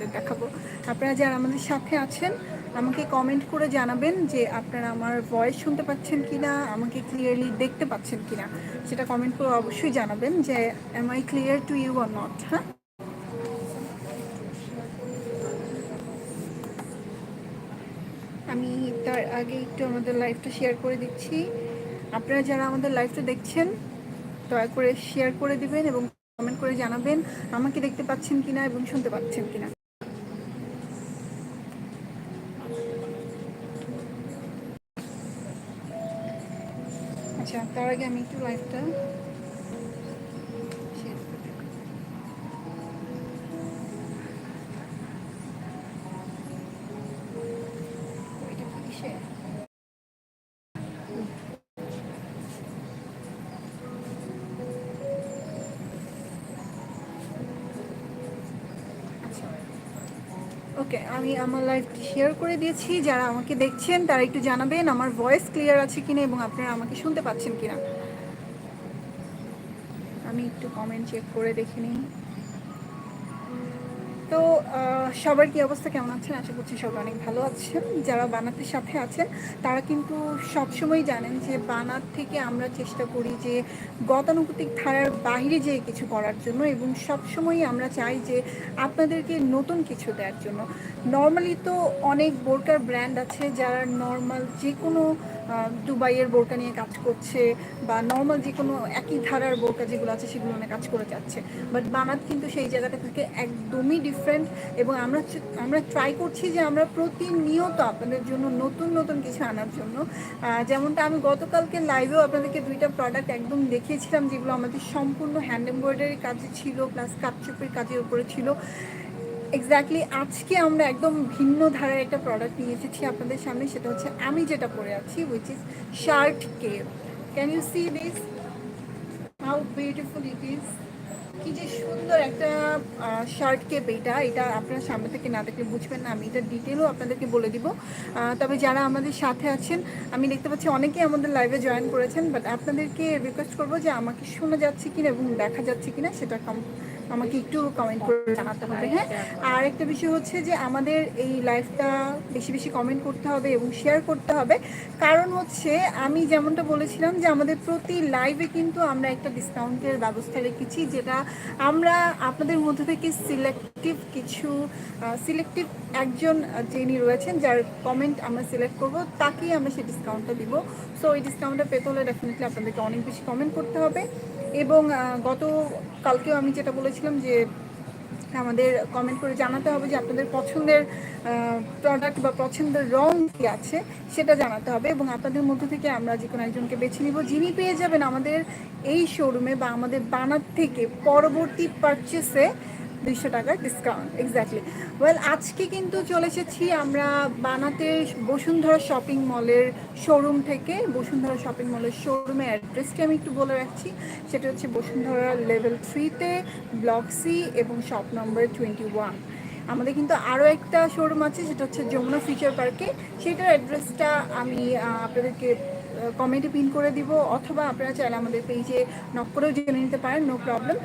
আপনাদের দেখাবো। আপনারা যারা আমাদের সাথে আছেন, আমাকে কমেন্ট করে জানাবেন যে আপনারা আমার ভয়েস শুনতে পাচ্ছেন কিনা, আমাকে ক্লিয়ারলি দেখতে পাচ্ছেন কিনা। সেটা কমেন্ট করে অবশ্যই জানাবেন যে am I clear to you or not হ্যাঁ? আমি তার আগে একটু আমাদের লাইভটা শেয়ার করে দিচ্ছি। আপনারা যারা আমাদের লাইভটা দেখছেন, দয়া করে শেয়ার করে দিবেন এবং কমেন্ট করে জানাবেন, আমাকে দেখতে পাচ্ছেন কিনা এবং শুনতে পাচ্ছেন কিনা। আচ্ছা তার আগে আমি একটু লাইভটা শেয়ার করে দিই। এটা কি কিসে? ওকে আমি আমার লাইভটি শেয়ার করে দিয়েছি। যারা আমাকে দেখছেন, তারা একটু জানাবেন আমার ভয়েস ক্লিয়ার আছে কিনা এবং আপনারা আমাকে শুনতে পাচ্ছেন কিনা। আমি একটু কমেন্ট চেক করে দেখে নিই। তো সবার কি অবস্থা? কেমন আছেন? আশা করছি সবাই অনেক ভালো আছেন। যারা বানাতের সাথে আছেন, তারা কিন্তু সবসময় জানেন যে বানাত থেকে আমরা চেষ্টা করি যে গতানুগতিক ধারার বাইরে যে কিছু করার জন্য এবং সবসময়ই আমরা চাই যে আপনাদেরকে নতুন কিছু দেওয়ার জন্য। নর্মালি তো অনেক বোরকার ব্র্যান্ড আছে যারা নর্মাল যে কোনো দুবাইয়ের বোরকা নিয়ে কাজ করছে বা নর্মাল যে কোনো একই ধারার বোরকা যেগুলো আছে সেগুলো নিয়ে কাজ করে যাচ্ছে। বাট বানাত কিন্তু সেই জায়গাটা থেকে একদমই ডিফারেন্ট এবং আমরা আমরা ট্রাই করছি যে আমরা প্রতিনিয়ত আপনাদের জন্য নতুন নতুন কিছু আনার জন্য। যেমনটা আমি গতকালকে লাইভেও আপনাদেরকে দুইটা প্রোডাক্ট একদম দেখিয়েছিলাম যেগুলো আমাদের সম্পূর্ণ হ্যান্ড এমব্রয়ডারি কাজে ছিল প্লাস কাপচুপের কাজের উপরে ছিল। এক্স্যাক্টলি আজকে আমরা একদম ভিন্ন ধারার একটা প্রোডাক্ট নিয়ে এসেছি আপনাদের সামনে। সেটা হচ্ছে আমি যেটা পরে আছি which is shirt cape can you see this how beautiful it is কি যে সুন্দর একটা শার্ট কেপ এটা। এটা আপনারা সামনে থেকে না দেখলে বুঝবেন না। আমি এটা ডিটেলও আপনাদেরকে বলে দিব। তবে যারা আমাদের সাথে আছেন, আমি দেখতে পাচ্ছি অনেকেই আমাদের লাইভে জয়েন করেছেন বাট আপনাদেরকে রিকোয়েস্ট করব যে আমাকে শোনা যাচ্ছে কিনা এবং দেখা যাচ্ছে কিনা, সেটা কম- আমাকে একটু কমেন্ট করে জানাতে হবে হ্যাঁ? আর একটা বিষয় হচ্ছে যে আমাদের এই লাইফটা বেশি বেশি কমেন্ট করতে হবে এবং শেয়ার করতে হবে। কারণ হচ্ছে আমি যেমনটা বলেছিলাম যে আমাদের প্রতি লাইভে কিন্তু আমরা একটা ডিসকাউন্টের ব্যবস্থা রেখেছি, যেটা আমরা আপনাদের মধ্যে থেকে সিলেক্টিভ কিছু সিলেক্টিভ একজন যিনি রয়েছেন, যার কমেন্ট আমরা সিলেক্ট করব, তাকেই আমরা সেই ডিসকাউন্টটা দিব। সো এই ডিসকাউন্টটা পেতে হলে ডেফিনেটলি আপনাদেরকে অনেক বেশি কমেন্ট করতে হবে। এবং গত কালকেও আমি যেটা বলেছিলাম যে আমাদের কমেন্ট করে জানাতে হবে যে আপনাদের পছন্দের প্রোডাক্ট বা পছন্দের রং কী আছে সেটা জানাতে হবে এবং আপনাদের মধ্যে থেকে আমরা যে কোনো একজনকে বেছে নিব যিনি পেয়ে যাবেন আমাদের এই শোরুমে বা আমাদের বানার থেকে পরবর্তী পারচেসে দুইশো টাকার ডিসকাউন্ট এক্স্যাক্টলি ওয়েল আজকে কিন্তু চলে এসেছি আমরা বানাতে বসুন্ধরা শপিং মলের শোরুম থেকে। বসুন্ধরা শপিং মলের শোরুমের অ্যাড্রেসটি আমি একটু বলে রাখছি। সেটা হচ্ছে বসুন্ধরা লেভেল থ্রিতে ব্লক সি এবং শপ নম্বর টোয়েন্টি ওয়ান আমাদের কিন্তু আরও একটা শোরুম আছে, সেটা হচ্ছে যমুনা ফিচার পার্কে সেটার অ্যাড্রেসটা আমি আপনাদেরকে কমেন্টে পিন করে দিব, অথবা আপনারা চাইলে আমাদের পেজে নক করেও জেনে নিতে পারেন নো প্রবলেম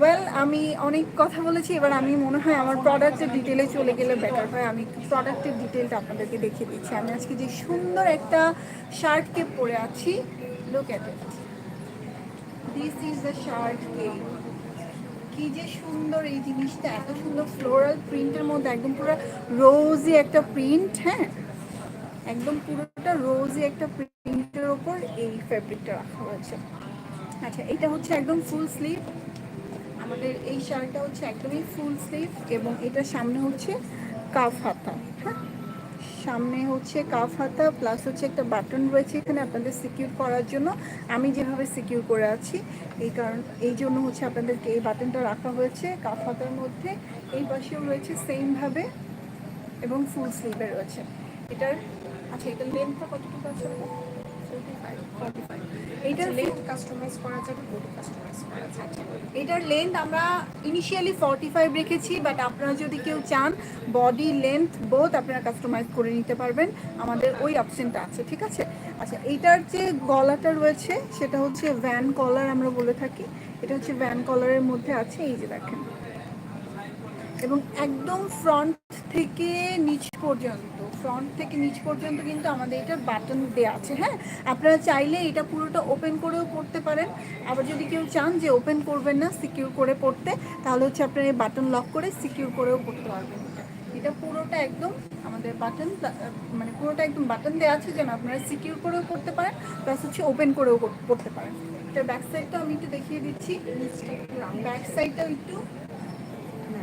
ওয়েল আমি অনেক কথা বলেছি, এবার আমি মনে হয় আমার প্রোডাক্টের ডিটেলে চলে গেলে বেটার হয়। আমি প্রোডাক্টের ডিটেলটা আপনাদেরকে দেখিয়ে দিচ্ছি। আমি আজকে যে সুন্দর একটা শার্ট কেপ পরে আছি look at this is the shirt cape কি যে সুন্দর এই জিনিসটা, এত সুন্দর ফ্লোরাল প্রিন্টের মধ্যে, একদম পুরো রোজি একটা প্রিন্ট হ্যাঁ? একদম পুরোটা রোজি একটা প্রিন্টের ওপর এই ফ্যাব্রিকটা রাখা হয়েছে। আচ্ছা এটা হচ্ছে একদম ফুল স্লিভ আমাদের এই শার্টটা হচ্ছে একদমই ফুল স্লিভ এবং এটার সামনে হচ্ছে কাফ হাতা হ্যাঁ? সামনে হচ্ছে কাফ হাতা প্লাস হচ্ছে একটা বাটন রয়েছে এখানে আপনাদের সিকিউর করার জন্য। আমি যেভাবে সিকিউর করে আছি, এই কারণ, এই জন্য হচ্ছে আপনাদেরকে এই বাটনটা রাখা হয়েছে কাফ হাতার মধ্যে। এই পাশেও রয়েছে সেমভাবে এবং ফুল স্লিভে রয়েছে। এটার আচ্ছা এটার লেন্থটা কতটুকু আছে? এইটার লেন্থ কাস্টমাইজ করা যাবে বডি কাস্টমাইজ করা যাবে। এটার লেন্থ আমরা ইনিশিয়ালি ফর্টি ফাইভ রেখেছি বাট আপনারা যদি কেউ চান বডি লেন্থ বোথ আপনারা কাস্টমাইজ করে নিতে পারবেন। আমাদের ওই অপশনটা আছে ঠিক আছে? আচ্ছা এইটার যে গলাটা রয়েছে সেটা হচ্ছে ভ্যান কলার আমরা বলে থাকি। এটা হচ্ছে ভ্যান কলারের মধ্যে আছে এই যে দেখেন। এবং একদম ফ্রন্ট থেকে নিচ পর্যন্ত ফ্রন্ট থেকে নিচ পর্যন্ত কিন্তু আমাদের এটা বাটন দেওয়া আছে হ্যাঁ? আপনারা চাইলে এটা পুরোটা ওপেন করেও পড়তে পারেন। আবার যদি কেউ চান যে ওপেন করবেন না সিকিউর করে পড়তে, তাহলে হচ্ছে আপনারা এই বাটন লক করে সিকিউর করেও পড়তে পারবেন এটা। পুরোটা একদম আমাদের বাটন মানে পুরোটা একদম বাটন দেওয়া আছে যেন আপনারা সিকিউর করেও পড়তে পারেন প্লাস হচ্ছে ওপেন করেও পড়তে পারেন। এটা ব্যাক সাইডটা আমি একটু দেখিয়ে দিচ্ছি। ব্যাক সাইডটাও একটু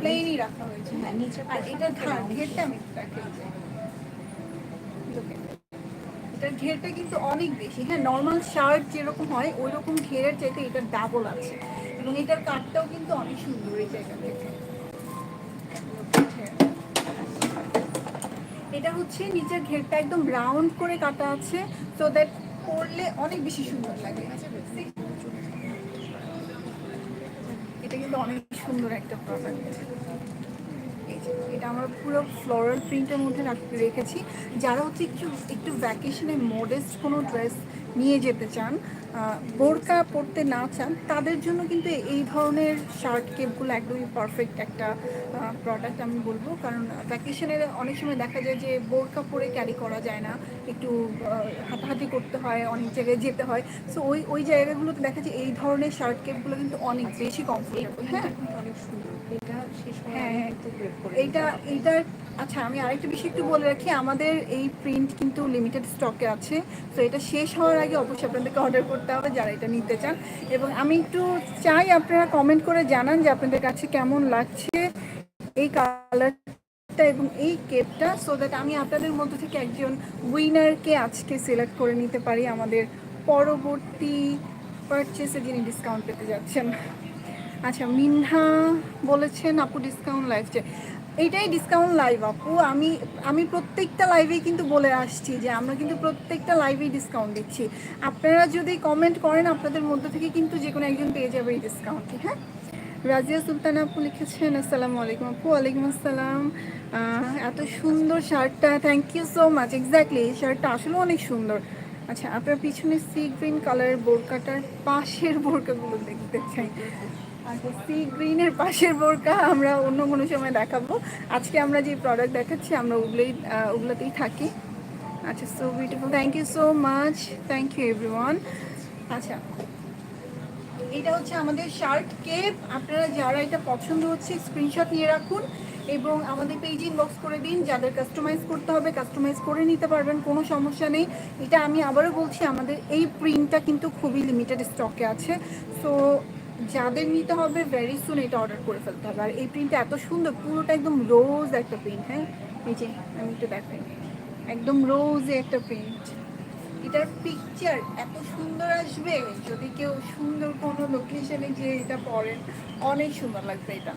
প্লেনই রাখা হয়েছে। হ্যাঁ, নিচে আর এটা ঘেরটা আমি। এটার ঘেরটা কিন্তু অনেক বেশি। হ্যাঁ নর্মাল শার্ট যেরকম হয় ওই রকম ঘেরের চাইতে এটা ডাবল আছে। এবং এটার কাটটাও কিন্তু অনেক সুন্দর এই জায়গা থেকে। এটা হচ্ছে নিচের ঘেরটা একদম রাউন্ড করে কাটা আছে সো দ্যাট পরলে অনেক বেশি সুন্দর লাগে। এটা কিন্তু অনেক সুন্দর একটা প্রোডাক্ট এটা আমরা পুরো ফ্লোরাল প্রিন্টের মধ্যে রাখ- রেখেছি। যারা হচ্ছে একটু একটু ভ্যাকেশনে মডেস্ট কোনো ড্রেস নিয়ে যেতে চান বোরকা পরতে না চান তাদের জন্য কিন্তু এই ধরনের শার্ট কেপগুলো একদমই পারফেক্ট একটা প্রোডাক্ট আমি বলব। কারণ ভ্যাকেশনের অনেক সময় দেখা যায় যে বোরকা পরে ক্যারি করা যায় না। একটু হাঁটাহাঁটি করতে হয় অনেক জায়গায় যেতে হয়। সো ওই ওই জায়গাগুলোতে দেখা যায় এই ধরনের শার্ট কেপগুলো কিন্তু অনেক বেশি কমফোর্টেবল হ্যাঁ? অনেক সুন্দর। এটা হ্যাঁ, হ্যাঁ। এইটা এইটার আচ্ছা আমি আরেকটা বিষয় একটু বলে রাখি, আমাদের এই প্রিন্ট কিন্তু লিমিটেড স্টকে আছে, তো এটা শেষ হওয়ার আগে অবশ্যই আপনাদেরকে অর্ডার করতে হবে যারা এটা নিতে চান। এবং আমি একটু চাই আপনারা কমেন্ট করে জানান যে আপনাদের কাছে কেমন লাগছে এই কালারটা এবং এই কেপটা সো দ্যাট আমি আপনাদের মধ্য থেকে একজন উইনারকে আজকে সিলেক্ট করে নিতে পারি আমাদের পরবর্তী পারচেসে যিনি ডিসকাউন্ট পেতে যাচ্ছেন। আচ্ছা মিনহা বলেছেন, আপু ডিসকাউন্ট যে এইটাই ডিসকাউন্ট লাইভ আপু আমি আমি প্রত্যেকটা লাইভেই কিন্তু বলে আসছি যে আমরা কিন্তু প্রত্যেকটা লাইভেই ডিসকাউন্ট দিচ্ছি। আপনারা যদি কমেন্ট করেন, আপনাদের মধ্যে থেকে কিন্তু যে কোনো একজন পেয়ে যাবে এই ডিসকাউন্টটি হ্যাঁ? রাজিয়া সুলতান আপু লিখেছেন, আসসালামু আলাইকুম আপু, ওয়ালাইকুম আসসালাম। এত সুন্দর শার্টটা thank you so much exactly এই শার্টটা আসলে অনেক সুন্দর। আচ্ছা আপনার পিছনে সি গ্রিন কালারের বোরকাটার পাশের বোরকাগুলো দেখতে চাই। আচ্ছা সি গ্রিনের পাশের বোরকা আমরা অন্য কোনো সময় দেখাবো। আজকে আমরা যে প্রোডাক্ট দেখাচ্ছি, আমরা ওগুলোই ওগুলোতেই থাকি। আচ্ছা so beautiful thank you so much thank you everyone আচ্ছা এটা হচ্ছে আমাদের শার্ট কেপ আপনারা যারা এটা পছন্দ হচ্ছে স্ক্রিনশট নিয়ে রাখুন এবং আমাদের পেজ ইনবক্স করে দিন। যাদের কাস্টমাইজ করতে হবে কাস্টমাইজ করে নিতে পারবেন, কোনো সমস্যা নেই। এটা আমি আবারও বলছি, আমাদের এই প্রিন্টটা কিন্তু খুবই লিমিটেড স্টকে আছে। সো যাদের নিতে হবে ভেরি সুন এটা অর্ডার করে ফেলতে হবে। আর এই প্রিন্টটা এত সুন্দর পুরোটা একদম রোজ একটা প্রিন্ট হ্যাঁ? এই যে আমি একটু দেখাই। একদম রোজে একটা প্রিন্ট এটার পিকচার এত সুন্দর আসবে যদি কেউ সুন্দর কোনো লোকেশনে যে এটা পড়েন অনেক সুন্দর লাগবে এটা।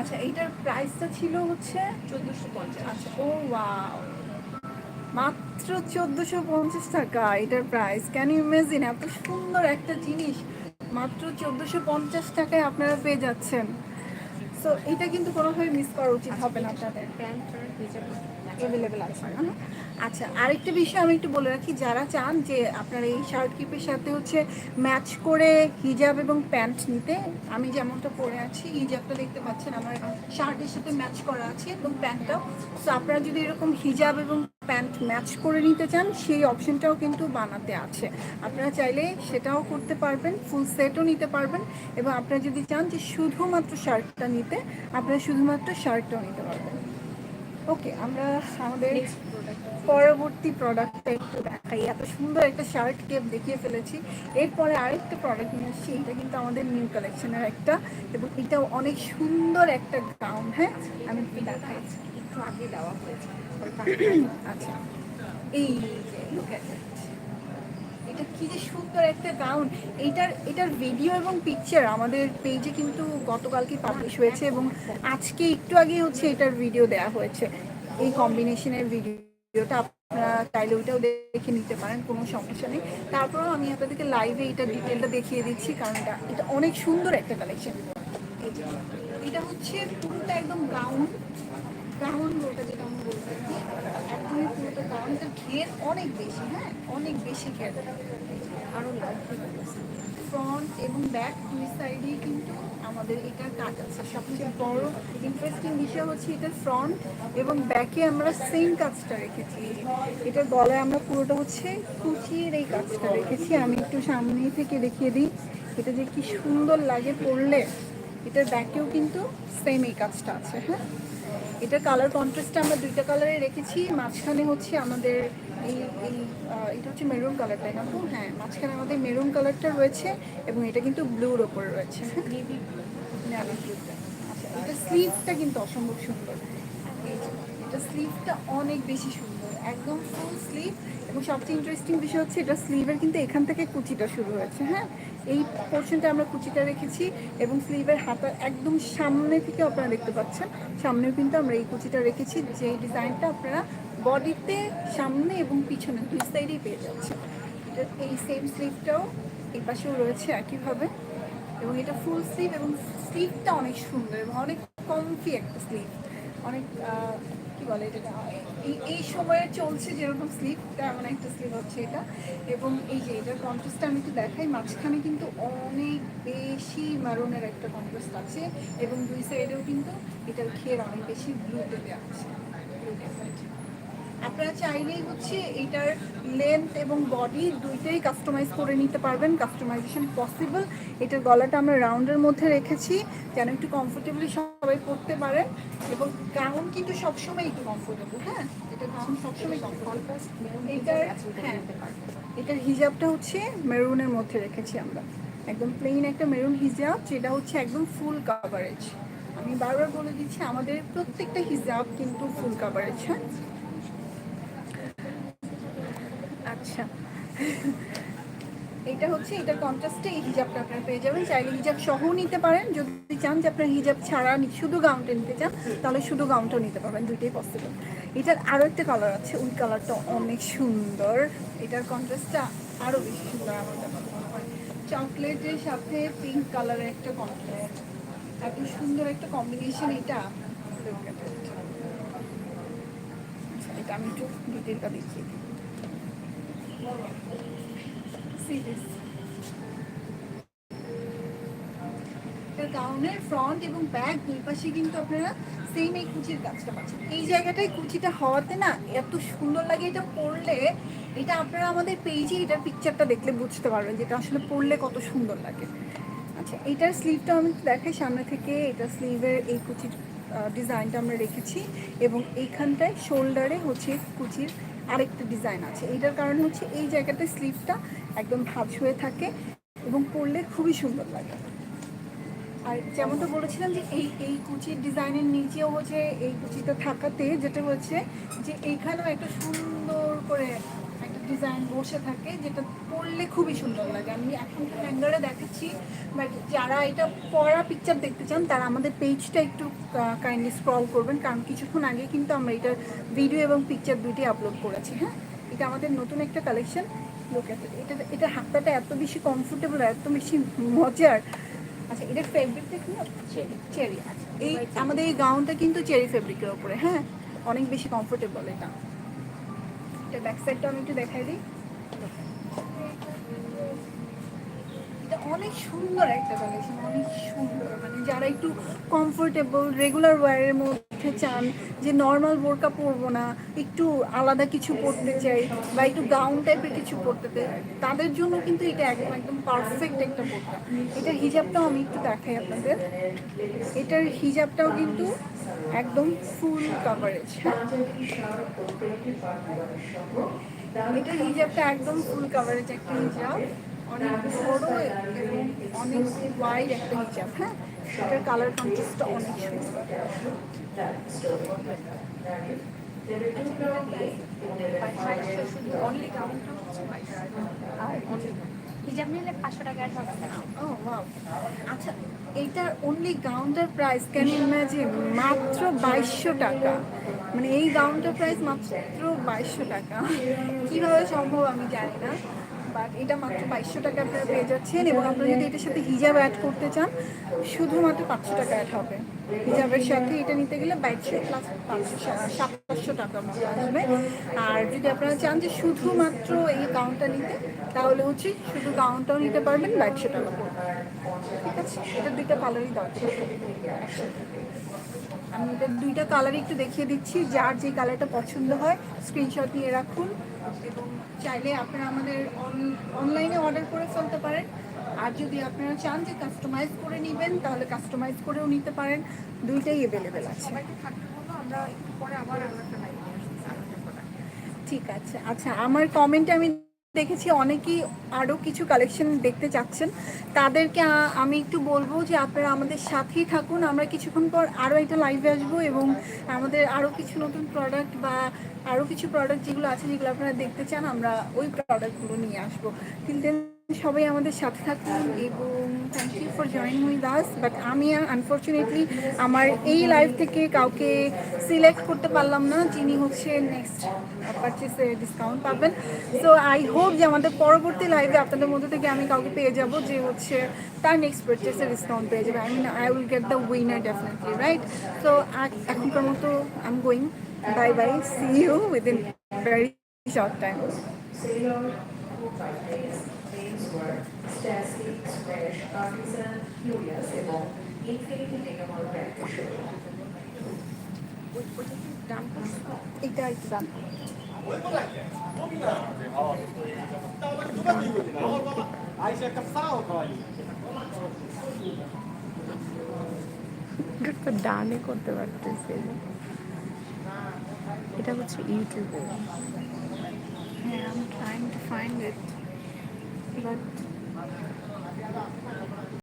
আচ্ছা এইটার প্রাইসটা ছিল হচ্ছে চোদ্দোশো পঞ্চাশ। আচ্ছা ও ওয়াও মাত্র চোদ্দোশো পঞ্চাশ টাকা এটার প্রাইস ক্যান ইউ ইমেজিন এত সুন্দর একটা জিনিস। মাত্র চোদ্দোশো পঞ্চাশ টাকায় আপনারা পেয়ে যাচ্ছেন। সো এটা কিন্তু কোনোভাবে মিস করা উচিত হবে না আপনাদের। অ্যাভেলেবেল আছে না? আচ্ছা আরেকটা বিষয় আমি একটু বলে রাখি, যারা চান যে আপনার এই শার্ট কিপের সাথে হচ্ছে ম্যাচ করে হিজাব এবং প্যান্ট নিতে, আমি যেমনটা পরে আছি, হিজাবটা দেখতে পাচ্ছেন, আমার শার্টের সাথে ম্যাচ করা আছে এবং প্যান্টটাও। তো আপনারা যদি এরকম হিজাব এবং প্যান্ট ম্যাচ করে নিতে চান, সেই অপশনটাও কিন্তু বানাতে আছে। আপনারা চাইলে সেটাও করতে পারবেন, ফুল সেটও নিতে পারবেন এবং আপনারা যদি চান যে শুধুমাত্র শার্টটা নিতে, আপনারা শুধুমাত্র শার্টটাও নিতে পারবেন। ওকে আমরা আমাদের পরবর্তী প্রোডাক্টটা একটু দেখাই। এত সুন্দর একটা শার্ট কেপ দেখিয়ে ফেলেছি। এরপরে আরেকটা প্রোডাক্ট নিয়ে আসছি, এটা কিন্তু আমাদের নিউ কালেকশনের একটা এবং এটাও অনেক সুন্দর একটা গাউন হ্যাঁ? আমি একটু দেখাই। একটু আগে দেওয়া হয়েছে। আচ্ছা এই এটা কি যে সুন্দর একটা গাউন। এইটার, এটার ভিডিও এবং পিকচার আমাদের পেজে কিন্তু গতকালকে পাবলিশ হয়েছে এবং আজকে একটু আগে হচ্ছে এটার ভিডিও দেওয়া হয়েছে। এই কম্বিনেশনের ভিডিওটা আপনারা চাইলে ওইটাও দেখে নিতে পারেন, কোনো সমস্যা নেই। তারপরেও আমি আপনাদেরকে লাইভে এটা ডিটেলটা দেখিয়ে দিচ্ছি, কারণ এটা এটা অনেক সুন্দর একটা কালেকশন এটা হচ্ছে পুরোটা একদম গাউন গাউন বলতে যেটা আমি বলতে পুরোটা ঘের অনেক বেশি হ্যাঁ? অনেক বেশি ঘের। আরও ফ্রন্ট এবং ব্যাক দুই সাইডেই কিন্তু আমাদের এটার কাজ আছে। সবচেয়ে বড় ইন্টারেস্টিং বিষয় হচ্ছে এটার ফ্রন্ট এবং ব্যাকে আমরা সেম কাজটা রেখেছি। এটার গলায় আমরা পুরোটা হচ্ছে কুচির এই কাজটা রেখেছি। আমি একটু সামনে থেকে দেখিয়ে দিই। এটা যে কি সুন্দর লাগে পরলে এটার ব্যাকেও কিন্তু সেম এই কাজটা আছে হ্যাঁ? এটার কালার কন্ট্রাস্টটা আমরা দুইটা কালারে রেখেছি। মাঝখানে হচ্ছে আমাদের এই এই এটা হচ্ছে মেরুন কালারটাই না তো? হ্যাঁ মাঝখানে আমাদের মেরুন কালারটা রয়েছে এবং এটা কিন্তু ব্লুর ওপর রয়েছে। আচ্ছা এটা স্লিভটা কিন্তু অসম্ভব সুন্দর। এটা স্লিভটা অনেক বেশি সুন্দর। একদম ফুল স্লিভ এবং সবচেয়ে ইন্টারেস্টিং বিষয় হচ্ছে এটা স্লিভের কিন্তু এখান থেকে কুচিটা শুরু হয়েছে হ্যাঁ? এই পোর্শনটা আমরা কুচিটা রেখেছি এবং স্লিভের হাতার একদম সামনে থেকে আপনারা দেখতে পাচ্ছেন, সামনেও কিন্তু আমরা এই কুচিটা রেখেছি, যে ডিজাইনটা আপনারা বডিতে সামনে এবং পিছনে দুই সাইডেই পেয়ে যাচ্ছেন। এই সেম স্লিভটাও এই পাশেও রয়েছে একইভাবে এবং এটা ফুল স্লিভ এবং স্লিভটা অনেক সুন্দর এবং অনেক কমফি একটা স্লিভ অনেক কি বলে এটা এই এই সময়ে চলছে যেরকম স্লিপ তেমন একটা স্লিপ হচ্ছে এটা এবং এই যে এটার কন্ট্রাস্টটা আমি একটু দেখাই, মাঝখানে কিন্তু অনেক বেশি মারনের একটা কন্ট্রাস্ট আছে, এবং দুই সাইডেও কিন্তু এটার ঘের অনেক বেশি ব্লুতে দেওয়া আছে। আপনারা চাইলেই হচ্ছে এটার লেন্থ এবং বডি দুইটাই কাস্টমাইজ করে নিতে পারবেন। কাস্টমাইজেশন পসিবল এটার গলাটা আমরা রাউন্ডের মধ্যে রেখেছি, যেন একটু কমফোর্টেবলি সবাই পরতে পারেন এবং গাউন কিন্তু সবসময় একটু কমফোর্টেবল হ্যাঁ? সবসময় হ্যাঁ এটার হিজাবটা হচ্ছে মেরুনের মধ্যে রেখেছি আমরা। একদম প্লেন একটা মেরুন হিজাব, যেটা হচ্ছে একদম ফুল কাভারেজ আমি বারবার বলে দিচ্ছি, আমাদের প্রত্যেকটা হিজাব কিন্তু ফুল কাভারেজ হ্যাঁ আচ্ছা এটা হচ্ছে এটার কন্ট্রাস্টে এই হিজাবটা আপনারা পেয়ে যাবেন। চাইলে হিজাব সহও নিতে পারেন। যদি চান যে আপনার হিজাব ছাড়া শুধু গাউনটা নিতে চান তাহলে শুধু গাউনটাও নিতে পারবেন। দুইটাই পসিবল এটার আরও একটা কালার আছে। ওই কালারটা অনেক সুন্দর। এটার কন্ট্রাস্টটা আরও বেশি সুন্দর আমার কাছে চকলেটের সাথে পিঙ্ক কালারের একটা কন্ট্রাস্ট এত সুন্দর একটা কম্বিনেশন এটা. আচ্ছা, এটা আমি একটু ডিটেলটা দেখিয়ে দিই। ফ্রন্ট এবং পাশে কিন্তু আপনারা সেম এই কুচির পাচ্ছেন। এই জায়গাটায় কুচিটা হওয়াতে না এত সুন্দর লাগে, এটা পরলে, এটা আপনারা আমাদের পিকচারটা দেখলে বুঝতে পারবেন যেটা আসলে পরলে কত সুন্দর লাগে। আচ্ছা এটার স্লিভটা আমি সামনে থেকে এটা স্লিভের এই কুচির ডিজাইনটা আমরা রেখেছি এবং এইখানটায় শোল্ডারে হচ্ছে কুচির আরেকটা ডিজাইন আছে। এইটার কারণে হচ্ছে এই জায়গাতে স্লিভটা একদম ভাব হয়ে থাকে এবং পরলে খুবই সুন্দর লাগে। আর যেমনটা বলেছিলাম যে এই এই কুচির ডিজাইনের নিচেও হচ্ছে এই কুচিটা থাকাতে যেটা হচ্ছে যে এইখানেও একটা সুন্দর করে ডিজাইন বসে থাকে যেটা পরলে খুবই সুন্দর লাগে। আমি এখন হ্যাঙ্গারে দেখাচ্ছি বাট যারা এটা পড়া পিকচার দেখতে চান তারা আমাদের পেজটা একটু কাইন্ডলি স্ক্রল করবেন কারণ কিছুক্ষণ আগে কিন্তু আমরা এটার ভিডিও এবং পিকচার দুইটাই আপলোড করেছি হ্যাঁ? এটা আমাদের নতুন একটা কালেকশন লোক এটা এটা হাতটাটা এত বেশি কমফোর্টেবল আর এত বেশি মজার। আচ্ছা এটার ফেব্রিকটা কি? চেরি চেরি এই আমাদের এই গাউনটা কিন্তু চেরি ফেব্রিকের ওপরে হ্যাঁ? অনেক বেশি কমফোর্টেবল এটা। এটা ব্যাক সাইডটা আমি একটু দেখাই দিই। এটা অনেক সুন্দর একটা কালেকশন অনেক সুন্দর। মানে যারা একটু কমফোর্টেবল রেগুলার ওয়ারের মধ্যে চান যে নর্মাল বোরকা পরবো না, একটু আলাদা কিছু পরতে চাই বা একটু গাউন টাইপের কিছু পরতে চাই, তাদের জন্য কিন্তু এটা একদম একদম পারফেক্ট একটা বোরকা। এটার হিজাবটাও আমি একটু দেখাই আপনাদের। এটার হিজাবটাও কিন্তু একদম ফুল কাভারেজ হ্যাঁ? এটার হিজাবটা একদম ফুল কাভারেজ একটা হিজাব। অনেক বড় এবং অনেক ওয়াইড একটা হিজাব হ্যাঁ? এটার কালার কন্ট্রাস্টটা অনেক সুন্দর। হিজাব নিলে পাঁচশো টাকা আচ্ছা এইটার অনলি গাউনটার প্রাইস ক্যান ইমাজিন মাত্র বাইশশো টাকা। মানে এই গাউনটার প্রাইস মাত্র বাইশশো টাকা। কীভাবে সম্ভব আমি জানি না বাট এটা মাত্র বাইশশো টাকা আপনারা পেয়ে যাচ্ছেন এবং আপনারা যদি এটার সাথে হিজাব অ্যাড করতে চান, শুধুমাত্র পাঁচশো টাকা অ্যাড হবে। হিজাবের সাথে এটা নিতে গেলে বাইশশো প্লাস পাঁচশো টাকা মতো আসবে। আর যদি আপনারা চান যে শুধুমাত্র এই গাউনটা নিতে, তাহলে হচ্ছে শুধু গাউনটাও নিতে পারবেন, বাইশশো টাকা ঠিক আছে? এটা দুইটা ভালোই দরকার। আমি এটা দুইটা কালারই একটু দেখিয়ে দিচ্ছি যার যে কালারটা পছন্দ হয় স্ক্রিনশট নিয়ে রাখুন। এবং চাইলে আপনারা আমাদের অনলাইনে অর্ডার করে ফেলতে পারেন। আর যদি আপনারা চান যে কাস্টমাইজ করে নেবেন তাহলে কাস্টমাইজ করেও নিতে পারেন। দুইটাই অ্যাভেলেবেল আছে। আমরা একটু পরে আবার ঠিক আছে। আচ্ছা আমার কমেন্টে আমি দেখেছি অনেকেই আরও কিছু কালেকশন দেখতে চাচ্ছেন। তাদেরকে আমি একটু বলব যে আপনারা আমাদের সাথেই থাকুন। আমরা কিছুক্ষণ পর আরও একটা লাইভে আসব এবং আমাদের আরও কিছু নতুন প্রোডাক্ট বা আরও কিছু প্রোডাক্ট যেগুলো আছে যেগুলো আপনারা দেখতে চান, আমরা ওই প্রোডাক্টগুলো নিয়ে আসব। দেন সবাই আমাদের সাথে থাকুন এবং thank you for join with us but আমি আনফর্চুনেটলি আমার এই লাইভ থেকে কাউকে সিলেক্ট করতে পারলাম না, যিনি হচ্ছে নেক্সট পারচেসে ডিসকাউন্ট পাবেন। সো আই হোপ যে আমাদের পরবর্তী লাইভে আপনাদের মধ্যে থেকে আমি কাউকে পেয়ে যাব যে হচ্ছে তার নেক্সট পারচেসে ডিসকাউন্ট পেয়ে যাবে। I mean I will get the winner definitely right so এখনকার মতো I am going bye bye see you within very short time দাম এটা একটু দাম এটা তো ডানে করতে পারতেছে না। এটা হচ্ছে ইউটিউবে Yeah, I'm trying to find it. 来